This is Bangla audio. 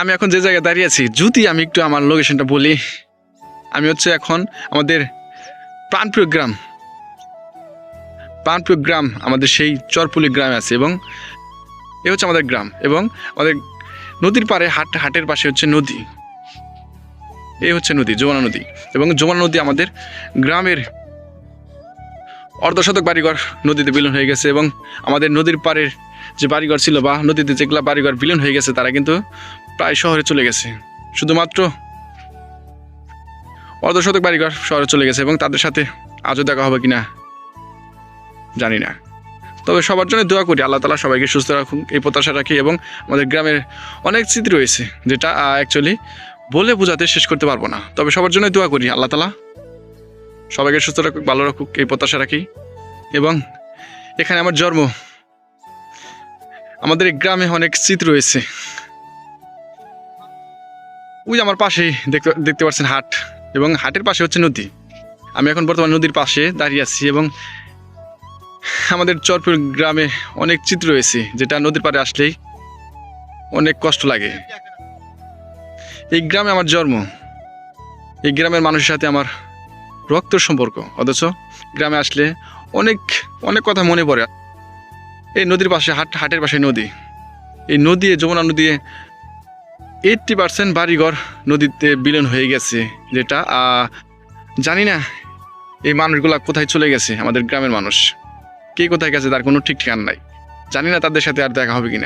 আমি এখন যে জায়গায় দাঁড়িয়ে আছি, যদি আমি একটু আমার লোকেশনটা বলি, আমি হচ্ছে এখন আমাদের প্রাণপ্রিয় গ্রাম। প্রাণপ্রিয় গ্রাম আমাদের সেই চরপুলি গ্রামে আছে এবং এ হচ্ছে আমাদের গ্রাম এবং আমাদের নদীর পাড়ে হাট, হাটের পাশে হচ্ছে নদী। এই হচ্ছে নদী, যমুনা নদী এবং যমুনা নদী আমাদের গ্রামের অর্ধশতক বাড়িঘর নদীতে বিলীন হয়ে গেছে এবং আমাদের নদীর পাড়ের যে বাড়িঘর ছিল বা নদীতে যেগুলো বাড়িঘর বিলীন হয়ে গেছে, তারা কিন্তু প্রায় শহরে চলে গেছে। শুধুমাত্র অর্ধশতক বাড়িঘর শহরে চলে গেছে এবং তাদের সাথে আজও দেখা হবে কিনা জানি না। তবে সবার জন্য দোয়া করি, আল্লাহ তালা সবাইকে সুস্থ রাখুন এই প্রত্যাশা রাখি এবং আমাদের গ্রামের অনেক স্মৃতি রয়েছে, যেটা অ্যাকচুয়ালি বলে বোঝাতে শেষ করতে পারব না। তবে সবার জন্য দোয়া করি, আল্লাহ তালা সবাইকে সুস্থ রাখুক, ভালো রাখুক, এই প্রত্যাশা রাখি এবং এখানে আমার জন্ম। আমাদের গ্রামে অনেক স্মৃতি রয়েছে। ওই আমার পাশেই দেখতে দেখতে পাচ্ছেন হাট এবং হাটের পাশে হচ্ছে নদী। আমি এখন বর্তমান নদীর পাশে দাঁড়িয়ে আছি এবং আমাদের চরপুর গ্রামে অনেক চিত্র রয়েছে, যেটা নদীর পাড়ে আসলেই অনেক কষ্ট লাগে। এই গ্রামে আমার জন্ম। এই গ্রামের মানুষের সাথে আমার রক্তের সম্পর্ক, অথচ গ্রামে আসলে অনেক অনেক কথা মনে পড়ে। এই নদীর পাশে, হাট, হাটের পাশে নদী। এই নদী, যমুনা নদী এইটটি পার্সেন্ট বাড়িঘর নদীতে বিলীন হয়ে গেছে, যেটা জানি না এই মানুষগুলা কোথায় চলে গেছে, আমাদের গ্রামের মানুষ। কে কোথায় গেছে তার কোনো ঠিক ঠিকানা নাই। জানি না তাদের সাথে আর দেখা হবে কিনা।